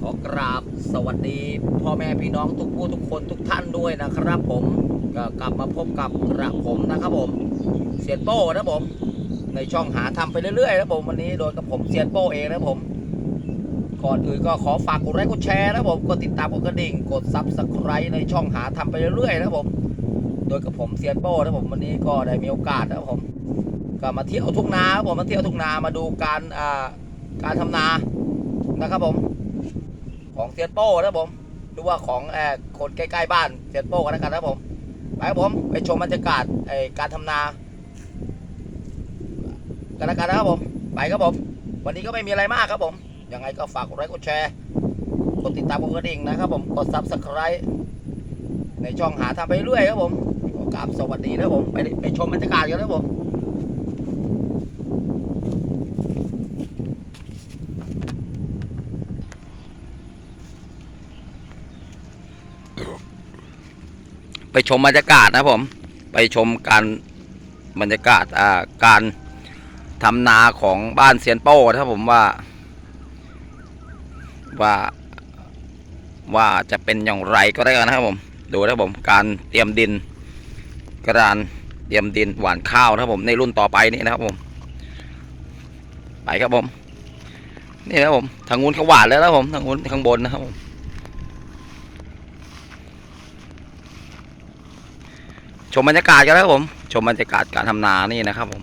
ขอกราบสวัสดีพ่อแม่พี่น้องทุกผู้ทุกคนทุกท่านด้วยนะครับผมก็กลับมาพบกับกระผมนะครับผม เสียนโป้นะผม ในช่องหาทำไปเรื่อยๆนะผมวันนี้โดยกับผมเซียนโป้เองนะผมก่อนอื่นก็ขอฝากกดไลค์กดแชร์นะผมกดติดตามกดกระดิ่งกดซับสไครต์ในช่องหาทำไปเรื่อยๆนะผม โดยกับผมเซียนโป้นะผมวันนี้ก็ได้มีโอกาสนะผม ก็มาเที่ยวทุ่งนาครับผมมาเที่ยวทุ่งนามาดูการอ่าการทำนานะครับผม ของเซียนโป้นะผมหรือว่าของเอ่อคนใกล้ๆบ้านเซียนโป้กันแล้วกันนะผมไปครับผมไปชมบรรยากาศไอการทำนากันแล้วกันนะครับผมไปครับผม วันนี้ก็ไม่มีอะไรมากครับผมยังไงก็ฝากกดไลค์กดแชร์กดติดตามกดกระดิ่งนะครับผมกดซับสไครต์ในช่องหาทำไปเรื่อยครับผมขอกราบสวัสดีนะผมไปไปชมบรรยากาศกันนะผม ชมบรรยากาศนะผม ไปชมการบรรยากาศอ่าการทำนาของบ้านเซียนโป้นะครับผมว่า ว่า ว่าจะเป็นอย่างไรก็ได้กันนะครับผม ดูนะผมการเตรียมดินกระดารเตรียมดินหว่านข้าวนะครับผมในรุ่นต่อไปนี่นะครับผมไปครับผม นี่นะครับผมทางงูนเขาหวานแล้วนะครับผมทางงูนข้างบนนะครับผม มบรรยากาศกันนะครับผม ชมบรรยากาศการทำนานี่นะครับผม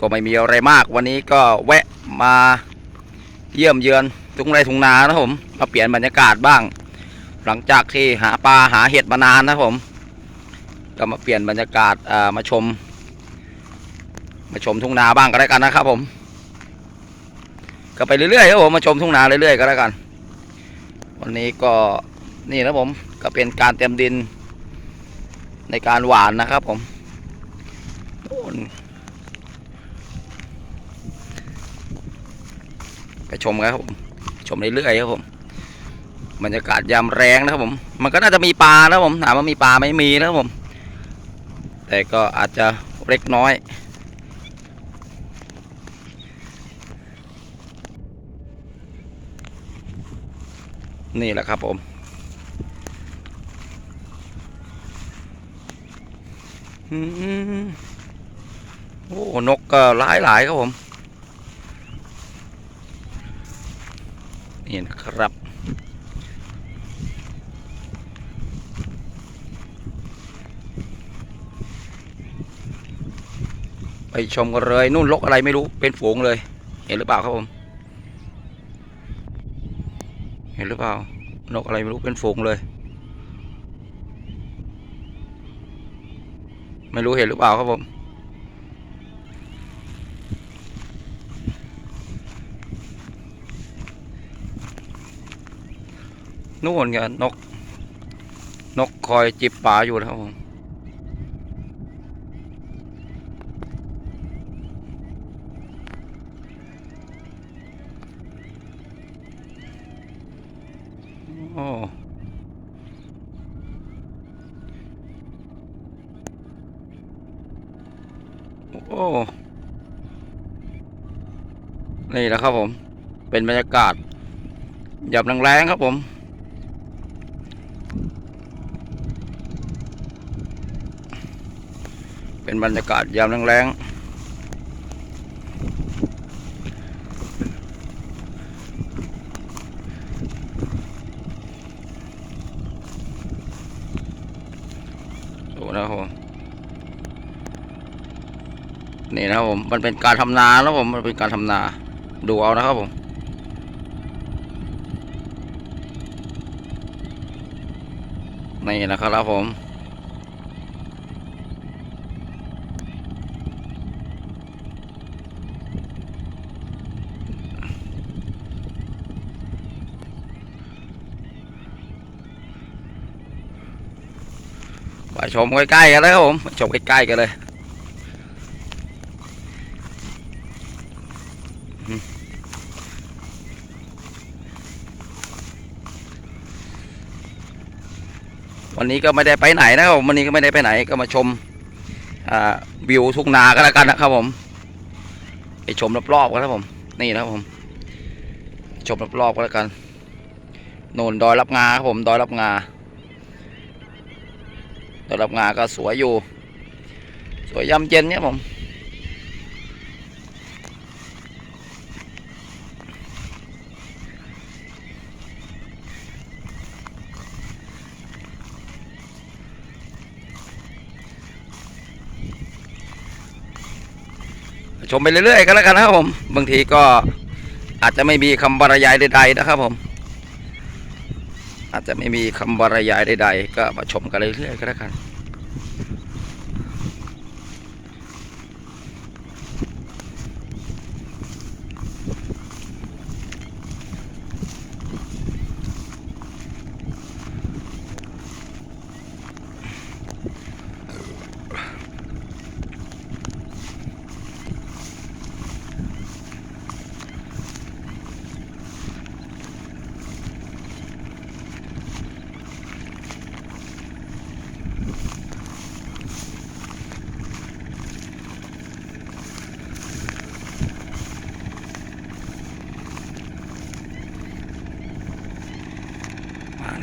ก็ไม่มีอะไรมากวันนี้ก็แวะมาเยี่ยมเยือนทุ่งไร่ทุ่งนานะผมมาเปลี่ยนบรรยากาศบ้าง หลังจากที่หาปลาหาเห็ดมานานนะผม ก็มาเปลี่ยนบรรยากาศมาชม มาชมทุ่งนาบ้างก็ได้กันนะครับ ผม ก็ไปเรื่อยๆครับผมมาชมทุ่งนาเรื่อยๆก็แล้วกัน วันนี้ก็ นี่นะผมก็เป็นการเตรียมดินในการหวานนะครับผมไปชมกันครับผมชมเรื่อยๆครับผมบรรยากาศยามแรงนะครับผม มันก็น่าจะมีปลานะผมถามว่ามีปลาไม่มีนะครับผม แต่ก็อาจจะเล็กน้อยนี่แหละครับผม อืม โอ้นกก็หลายหลายๆครับผมนี่นะครับ ไปชมกันเลยนู่นนกอะไรไม่รู้เป็นฝูงเลย เห็นหรือเปล่าครับผม เห็นหรือเปล่า นกอะไรไม่รู้เป็นฝูงเลย ไม่รู้เห็นหรือเปล่าครับผม นู่นไงนก นกคอยจิบป่าอยู่นะครับผม โอ้ โอ้นี่แหละครับผม เป็นบรรยากาศหยับแรงๆครับผม เป็นบรรยากาศยามแรงๆดูนะครับผม นี่นะครับผมมันเป็นการทำนาแล้วผมมันเป็นการทำนา ดูเอานะครับผมนี่นะครับผมไปชมใกล้ๆกันเลยครับผมชมใกล้ๆกันเลย วันนี้ก็ไม่ได้ไปไหนนะครับผมวันนี้ก็ไม่ได้ไปไหนก็มาชมวิวทุ่งนาก็แล้วกันนะครับผมไปชมรอบๆกันครับผม นี่นะครับผม ชมรอบๆกันแล้วกันโน่นดอยรับงาครับผมดอยรับงาดอยรับงาก็สวยอยู่ สวยย่ำเย็นเนี่ยผม ชมไปเรื่อยๆก็แล้วกันนะครับผม บางทีก็อาจจะไม่มีคำบรรยายใดๆนะครับผม อาจจะไม่มีคำบรรยายใดๆก็มาชมกันเรื่อยๆก็แล้วกัน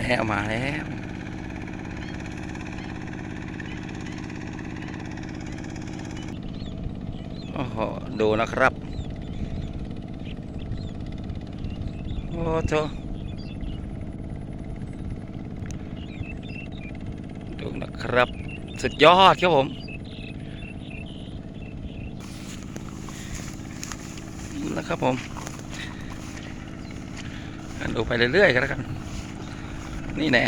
แล้วมาแล้วโอ้โหดูนะครับ โอ้โถดูนะครับ สุดยอดครับผมนะครับผมดูไปเรื่อยๆกันแล้วกัน นี่แน่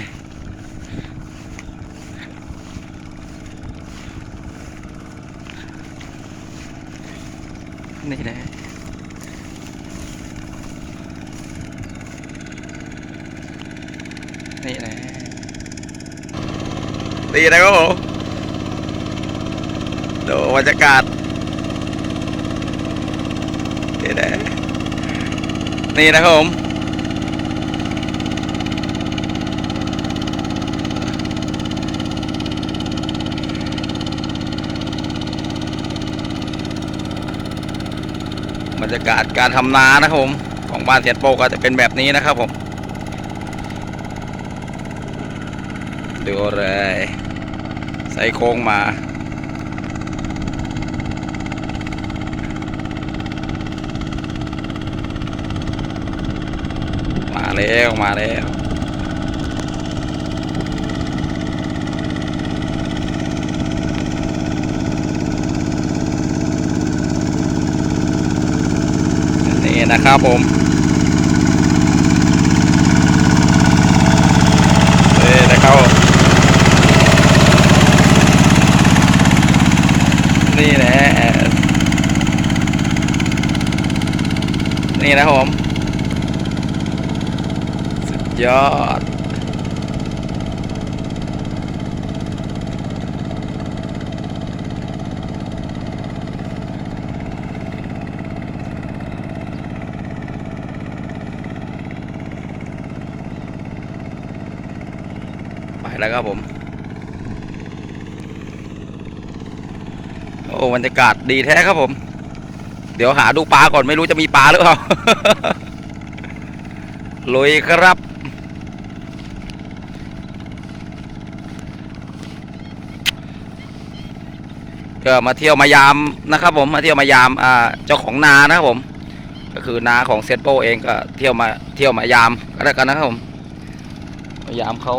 นี่แน่นี่แน่ดีนะครับผมดูบรรยากาศนี่แน่นี่นะครับผม บ รรยากาศการทำนานะครับผม ของบ้านเสียโปก็จะเป็นแบบนี้นะครับผม ดูเลย ใส่โค้งมามาแล้วมาแล้ว นะครับผมนี่นะครับนี่แหละนี่นะผมสุดยอด แล้วครับผม โอ้บรรยากาศดีแท้ครับผม เดี๋ยวหาดูปลาก่อนไม่รู้จะมีปลาหรือเปล่าลุยครับ ก็มาเที่ยวมายามนะครับ ผมมาเที่ยวมายามอ่าเจ้าของนานะครับผม ก็คือนาของเซตโปเองก็เที่ยวมาเที่ยวมายามก็แล้วกันนะครับผม มายามเขา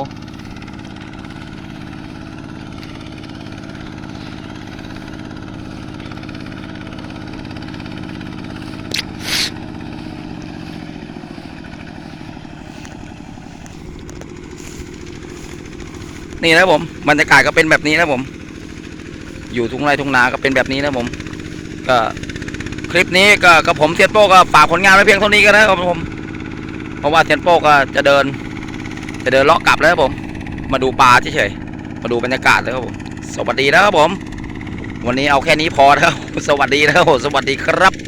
นี่นะผมบรรยากาศก็เป็นแบบนี้นะผม อยู่ทุ่งไร่ทุ่งนาก็เป็นแบบนี้นะผม ก็คลิปนี้ก็กับผมเซียนโป้ก็ฝากผลงานไว้เพียงเท่านี้ก็แล้วครับผม เพราะว่าเซียนโป้ก็จะเดิน จะเดินเลาะกลับแล้วครับผม มาดูปลาเฉยๆมาดูบรรยากาศเลยครับผมสวัสดีนะครับผม วันนี้เอาแค่นี้พอนะครับสวัสดีนะครับผมสวัสดีครับ